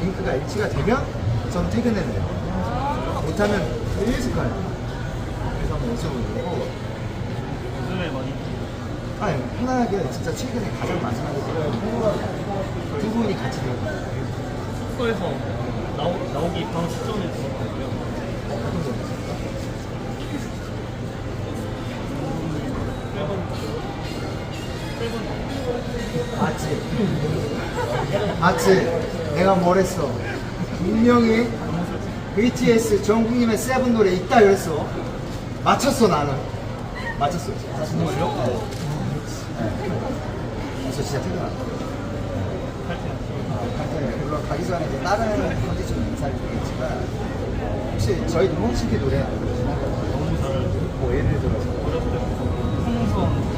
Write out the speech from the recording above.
링크가 일치가 되면 전 퇴근해도 돼요. 못하면 계속 가요. 그래서 한번 여쭤보고 요즘에 많이 아니 편하게 진짜 최근에 가장 마지막에 제가 두 분이 같이 들어가요. 숙소에서 나오, 나오기 바로 직전에 들어갔고요. 어떤 거 있었어요? 맞지? 맞지? 내가 뭘 했어? 분명히 BTS 정국님의 세븐 노래 있다 그랬어. 맞췄어 나는. 맞췄어. 정말요? 그래서 진짜 퇴근한다. 물론 가기 전에 이제 다른 컨디션 인사를 드리겠지만 혹시 저희 노홍식의 노래